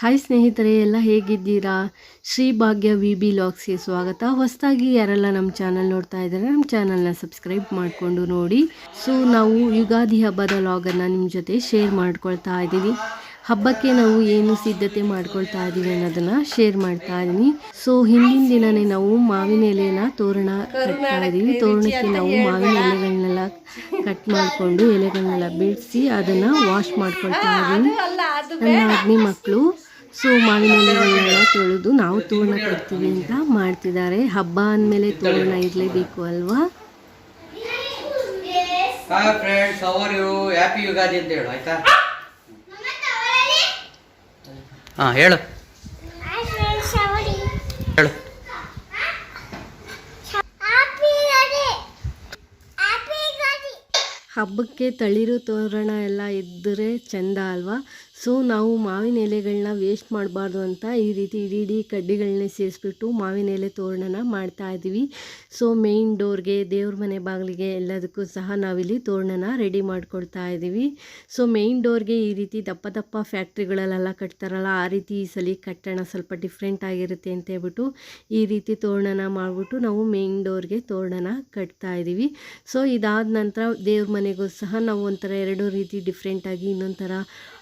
Hi ಸ್ನೇಹಿತರೆ, ಎಲ್ಲ ಹೇಗಿದ್ದೀರಾ? ಶ್ರೀ ಭಾಗ್ಯ ವಿ ಬಿ ಲಾಗ್ಸ್ಗೆ ಸ್ವಾಗತ. ಹೊಸದಾಗಿ ಯಾರೆಲ್ಲ ನಮ್ಮ ಚಾನಲ್ ನೋಡ್ತಾ ಇದ್ದಾರೆ ನಮ್ಮ ಚಾನಲ್ನ ಸಬ್ಸ್ಕ್ರೈಬ್ ಮಾಡಿಕೊಂಡು ನೋಡಿ. ಸೊ ನಾವು ಯುಗಾದಿ ಹಬ್ಬದ ಲಾಗನ್ನು ನಿಮ್ಮ ಜೊತೆ ಶೇರ್ ಮಾಡ್ಕೊಳ್ತಾ ಇದ್ದೀವಿ. ಹಬ್ಬಕ್ಕೆ ನಾವು ಏನು ಸಿದ್ಧತೆ ಮಾಡ್ಕೊಳ್ತಾ ಇದ್ದೀವಿ ಅನ್ನೋದನ್ನು ಶೇರ್ ಮಾಡ್ತಾ ಇದ್ದೀನಿ. ಸೊ ಹಿಂದಿನ ದಿನನೇ ನಾವು ಮಾವಿನ ಎಲೆನ ತೋರಣ ಕಟ್ತಾ ಇದ್ದೀವಿ. ತೋರಣಕ್ಕೆ ನಾವು ಮಾವಿನ ಎಲೆಗಳನ್ನೆಲ್ಲ ಕಟ್ ಮಾಡಿಕೊಂಡು ಎಲೆಗಳನ್ನೆಲ್ಲ ಬಿಡಿಸಿ ಅದನ್ನು ವಾಶ್ ಮಾಡ್ಕೊಳ್ತಾ ಇದ್ದೀನಿ ನನ್ನ ಅಗ್ನಿ ಮಕ್ಕಳು ಸೊ ಮಾವಿನ ಎಲೆಗಳನ್ನೆಲ್ಲ ತೊಳೆದು ನಾವು ತೋರಣ ಕೊಡ್ತೀವಿ ಅಂತ ಮಾಡ್ತಿದ್ದಾರೆ. ಹಬ್ಬ ಅಂದಮೇಲೆ ತೋರಣ ಇರಲೇಬೇಕು ಅಲ್ವಾ? ಹಾಯ್ ಫ್ರೆಂಡ್ಸ್ ಅವರ್ ಯು ಹ್ಯಾಪಿ ಯುಗಾದಿ ಅಂತ ಹೇಳು ಆಯ್ತಾ? ಹಾ ಹೇಳು. ಹೇಳು. ಹಬ್ಬಕ್ಕೆ ತಳಿರು ತೋರಣ ಎಲ್ಲ ಇದ್ದರೆ ಚಂದ ಅಲ್ವಾ? ಸೊ ನಾವು ಮಾವಿನ ಎಲೆಗಳನ್ನ ವೇಸ್ಟ್ ಮಾಡಬಾರ್ದು ಅಂತ ಈ ರೀತಿ ಇಡೀ ಇಡೀ ಕಡ್ಡಿಗಳನ್ನೇ ಸೇರಿಸ್ಬಿಟ್ಟು ಮಾವಿನ ಎಲೆ ತೋರಣನ ಮಾಡ್ತಾ ಇದ್ದೀವಿ. ಸೊ ಮೇಯ್ನ್ ಡೋರ್ಗೆ ದೇವ್ರ ಮನೆ ಬಾಗಿಲಿಗೆ ಎಲ್ಲದಕ್ಕೂ ಸಹ ನಾವಿಲ್ಲಿ ತೋರಣನ ರೆಡಿ ಮಾಡ್ಕೊಳ್ತಾ ಇದ್ದೀವಿ. ಸೊ ಮೇಯ್ನ್ ಡೋರ್ಗೆ ಈ ರೀತಿ ದಪ್ಪ ದಪ್ಪ ಫ್ಯಾಕ್ಟ್ರಿಗಳಲ್ಲೆಲ್ಲ ಕಟ್ತಾರಲ್ಲ, ಆ ರೀತಿ ಈ ಸಲ ಕಟ್ಟೋಣ ಸ್ವಲ್ಪ ಡಿಫ್ರೆಂಟ್ ಆಗಿರುತ್ತೆ ಅಂತ ಹೇಳ್ಬಿಟ್ಟು ಈ ರೀತಿ ತೋರಣನ ಮಾಡಿಬಿಟ್ಟು ನಾವು ಮೇಯ್ನ್ ಡೋರ್ಗೆ ತೋರಣನ ಕಟ್ತಾ ಇದ್ದೀವಿ. ಸೊ ಇದಾದ ನಂತರ ದೇವ್ರ ಮನೆಗೂ ಸಹ ನಾವು ಒಂಥರ ಎರಡು ರೀತಿ ಡಿಫ್ರೆಂಟಾಗಿ ಇನ್ನೊಂಥರ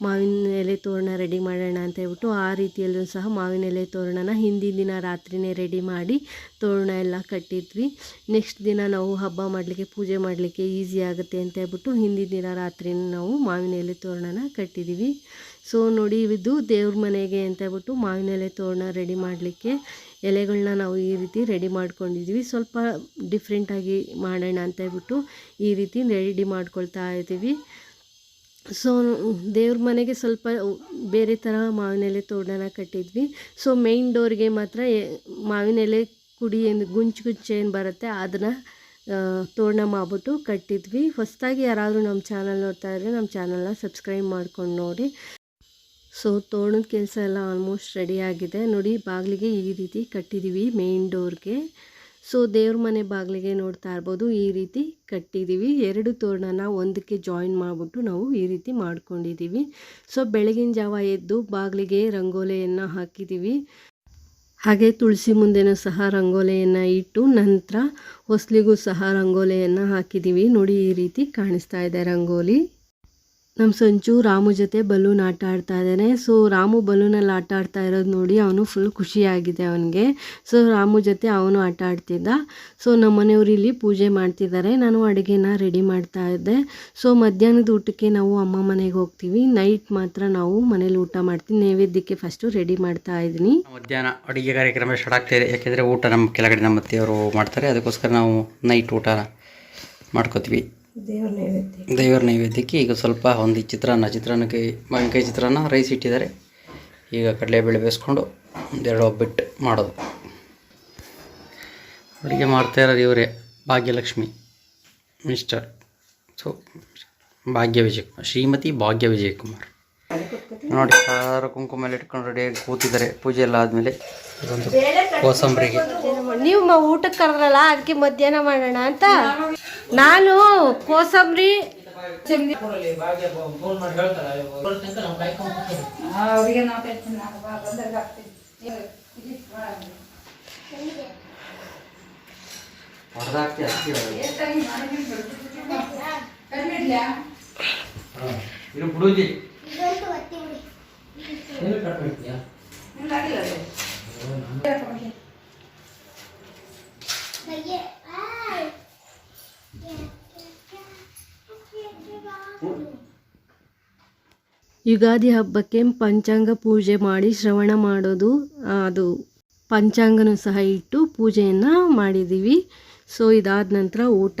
ಮಾವಿನ ಎಲೆ ತೋರಣ ರೆಡಿ ಮಾಡೋಣ ಅಂತ ಹೇಳ್ಬಿಟ್ಟು ಆ ರೀತಿಯಲ್ಲೂ ಸಹ ಮಾವಿನ ಎಲೆ ತೋರಣನ ಹಿಂದಿನ ದಿನ ರಾತ್ರಿನೇ ರೆಡಿ ಮಾಡಿ ತೋರಣ ಎಲ್ಲ ಕಟ್ಟಿದ್ವಿ. ನೆಕ್ಸ್ಟ್ ದಿನ ನಾವು ಹಬ್ಬ ಮಾಡಲಿಕ್ಕೆ, ಪೂಜೆ ಮಾಡಲಿಕ್ಕೆ ಈಸಿ ಆಗುತ್ತೆ ಅಂತ ಹೇಳ್ಬಿಟ್ಟು ಹಿಂದಿನ ದಿನ ರಾತ್ರಿ ನಾವು ಮಾವಿನ ಎಲೆ ತೋರಣನ ಕಟ್ಟಿದ್ದೀವಿ ಸೊ ನೋಡಿ ಇದು ದೇವ್ರ ಮನೆಗೆ ಅಂತ ಹೇಳ್ಬಿಟ್ಟು ಮಾವಿನ ಎಲೆ ತೋರಣ ರೆಡಿ ಮಾಡಲಿಕ್ಕೆ ಎಲೆಗಳನ್ನ ನಾವು ಈ ರೀತಿ ರೆಡಿ ಮಾಡ್ಕೊಂಡಿದ್ದೀವಿ ಸ್ವಲ್ಪ ಡಿಫ್ರೆಂಟಾಗಿ ಮಾಡೋಣ ಅಂತ ಹೇಳ್ಬಿಟ್ಟು ಈ ರೀತಿ ರೆಡಿ ಮಾಡ್ಕೊಳ್ತಾ ಇದ್ದೀವಿ ಸೊ ದೇವ್ರ ಮನೆಗೆ ಸ್ವಲ್ಪ ಬೇರೆ ಥರ ಮಾವಿನ ಎಲೆ ತೋಡನ ಕಟ್ಟಿದ್ವಿ ಸೊ ಮೇಯ್ನ್ ಡೋರ್ಗೆ ಮಾತ್ರ ಎ- ಮಾವಿನ ಎಲೆ ಕುಡಿ ಏನು ಗುಂಚು ಗುಂಚು ಏನು ಬರುತ್ತೆ ಅದನ್ನು ತೋರಣ ಮಾಡಿಬಿಟ್ಟು ಕಟ್ಟಿದ್ವಿ. ಹೊಸದಾಗಿ ಯಾರಾದರೂ ನಮ್ಮ ಚಾನಲ್ ನೋಡ್ತಾ ಇದ್ರೆ ನಮ್ಮ ಚಾನಲ್ನ ಸಬ್ಸ್ಕ್ರೈಬ್ ಮಾಡ್ಕೊಂಡು ನೋಡಿ. ಸೊ ತೋರಣದ ಕೆಲಸ ಎಲ್ಲ ಆಲ್ಮೋಸ್ಟ್ ರೆಡಿ ಆಗಿದೆ. ನೋಡಿ, ಬಾಗಿಲಿಗೆ ಈ ರೀತಿ ಕಟ್ಟಿದ್ದೀವಿ ಮೇಯ್ನ್ ಡೋರ್ಗೆ ಸೊ ದೇವ್ರ ಮನೆ ಬಾಗಿಲಿಗೆ ನೋಡ್ತಾ ಇರ್ಬೋದು. ಈ ರೀತಿ ಕಟ್ಟಿದ್ದೀವಿ ಎರಡು ತೋರಣನ ಒಂದಕ್ಕೆ ಜಾಯಿನ್ ಮಾಡಿಬಿಟ್ಟು ನಾವು ಈ ರೀತಿ ಮಾಡ್ಕೊಂಡಿದ್ದೀವಿ ಸೊ ಬೆಳಗಿನ ಜಾವ ಎದ್ದು ಬಾಗಿಲಿಗೆ ರಂಗೋಲೆಯನ್ನು ಹಾಕಿದ್ದೀವಿ ಹಾಗೆ ತುಳಸಿ ಮುಂದೆನೂ ಸಹ ರಂಗೋಲೆಯನ್ನು ಇಟ್ಟು ನಂತರ ಹೊಸ್ಲಿಗೂ ಸಹ ರಂಗೋಲೆಯನ್ನು ಹಾಕಿದ್ದೀವಿ ನೋಡಿ ಈ ರೀತಿ ಕಾಣಿಸ್ತಾ ಇದೆ ರಂಗೋಲಿ. ನಮ್ಮ ಸಂಚು ರಾಮು ಜೊತೆ ಬಲೂನ್ ಆಟ ಆಡ್ತಾ ಇದ್ದಾನೆ. ಸೊ ರಾಮು ಬಲೂನಲ್ಲಿ ಆಟ ಆಡ್ತಾ ಇರೋದು ನೋಡಿ ಅವನು ಫುಲ್ ಖುಷಿಯಾಗಿದೆ ಅವನಿಗೆ. ಸೊ ರಾಮು ಜೊತೆ ಅವನು ಆಟ ಆಡ್ತಿದ್ದ. ಸೊ ನಮ್ಮ ಮನೆಯವರು ಇಲ್ಲಿ ಪೂಜೆ ಮಾಡ್ತಿದ್ದಾರೆ. ನಾನು ಅಡುಗೆನ ರೆಡಿ ಮಾಡ್ತಾ ಇದ್ದೆ. ಸೊ ಮಧ್ಯಾಹ್ನದ ಊಟಕ್ಕೆ ನಾವು ಅಮ್ಮ ಮನೆಗೆ ಹೋಗ್ತೀವಿ. ನೈಟ್ ಮಾತ್ರ ನಾವು ಮನೇಲಿ ಊಟ ಮಾಡ್ತೀವಿ. ನೈವೇದ್ಯಕ್ಕೆ ಫಸ್ಟು ರೆಡಿ ಮಾಡ್ತಾ ಇದ್ದೀನಿ. ಮಧ್ಯಾಹ್ನ ಅಡುಗೆ ಕಾರ್ಯಕ್ರಮ ಸ್ಟಾರ್ಟ್ ಆಗ್ತಾಯಿದೆ ಯಾಕೆಂದರೆ ಊಟ ನಮ್ಮ ಕೆಳಗಡೆ ನಮ್ಮ ಮತ್ತೆಯವರು ಮಾಡ್ತಾರೆ. ಅದಕ್ಕೋಸ್ಕರ ನಾವು ನೈಟ್ ಊಟ ಮಾಡ್ಕೋತೀವಿ. ದೇವರ ನೈವೇದ್ಯಕ್ಕೆ. ಈಗ ಸ್ವಲ್ಪ ಒಂದು ಚಿತ್ರಾನ್ನ, ಚಿತ್ರಾನ್ನಕ್ಕೆ ಮಾವಿನಕಾಯಿ ಚಿತ್ರಾನ್ನ ರೈಸ್ ಇಟ್ಟಿದ್ದಾರೆ. ಈಗ ಕಡಲೆಬೇಳೆ ಬೇಯಿಸ್ಕೊಂಡು ಒಂದೆರಡು ಒಬ್ಬಿಟ್ಟು ಮಾಡೋದು. ಅಡುಗೆ ಮಾಡ್ತಾ ಇರೋದು ಇವರೇ, ಭಾಗ್ಯಲಕ್ಷ್ಮಿ, ಮಿಸ್ಟರ್. ಸೊ ಭಾಗ್ಯ ವಿಜಯಕುಮಾರ್ ಶ್ರೀಮತಿ ಭಾಗ್ಯ ವಿಜಯಕುಮಾರ್ ನೋಡಿ ಯಾರು ಕುಂಕುಮ ಎಲ್ಲ ಇಟ್ಕೊಂಡು ರೆಡಿಯಾಗಿ ಕೂತಿದ್ದಾರೆ ಪೂಜೆ ಎಲ್ಲ ಆದಮೇಲೆ ಇದೊಂದು ಕೋಸಂಬರಿಗೆ ನೀವು ಊಟಕ್ಕೆ ಕರೆದ್ರಲ್ಲ ಅದಕ್ಕೆ ಮಧ್ಯಾಹ್ನ ಮಾಡೋಣ ಅಂತ ನಾನು ಕೋಸಂಬರಿ ಇದು ಬಿಡುದಿ ಯುಗಾದಿ ಹಬ್ಬಕ್ಕೆ ಪಂಚಾಂಗ ಪೂಜೆ ಮಾಡಿ ಶ್ರವಣ ಮಾಡೋದು ಅದು ಪಂಚಾಂಗನೂ ಸಹ ಇಟ್ಟು ಪೂಜೆಯನ್ನು ಮಾಡಿದ್ದೀವಿ. ಸೊ ಇದಾದ ನಂತರ ಊಟ.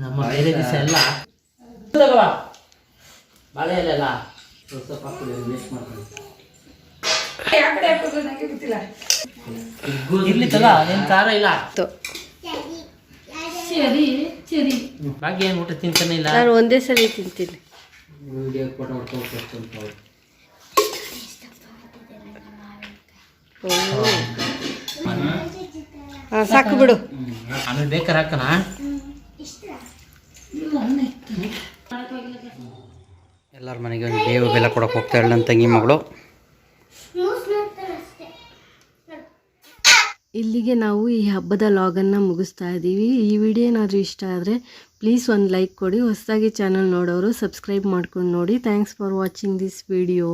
ನಮ್ಮ ಬೇರೆ ದಿವಸ ಎಲ್ಲ. ಬಾಳೆ ಎಲೆಲ್ಲ ಸ್ವಲ್ಪ ವೇಸ್ಟ್ ಮಾಡ್ಕೊಳ್ಳಿ. ಇರ್ಲಿ ತಗ ಏನು ಖಾರ ಇಲ್ಲ. ಭಾಗ್ಯ ಏನು ಊಟ ತಿಂತಾನೆ ಇಲ್ಲ? ನಾನು ಒಂದೇ ಸರಿ ತಿಂತೀನಿ. ಹಾಂ ಸಾಕು ಬಿಡು. ಆಮೇಲೆ ಬೇಕಾರೆ ಹಾಕಣ. ಎಲ್ಲರ ಮನೆಗೆ ಒಂದು ಬೇವು ಬೆಲ್ಲ ಕೊಡಕ್ಕೆ ಹೋಗ್ತಾ ನನ್ನ ತಂಗಿ ಮಗಳು. ಇಲ್ಲಿಗೆ ನಾವು ಈ ಹಬ್ಬದ ಲಾಗನ್ನು ಮುಗಿಸ್ತಾ ಇದ್ದೀವಿ ಈ ವಿಡಿಯೋ ಏನಾದರೂ ಇಷ್ಟ ಆದರೆ ಪ್ಲೀಸ್ ಒಂದು ಲೈಕ್ ಕೊಡಿ. ಹೊಸದಾಗಿ ಚಾನಲ್ ನೋಡೋರು ಸಬ್ಸ್ಕ್ರೈಬ್ ಮಾಡ್ಕೊಂಡು ನೋಡಿ. Thanks for watching this video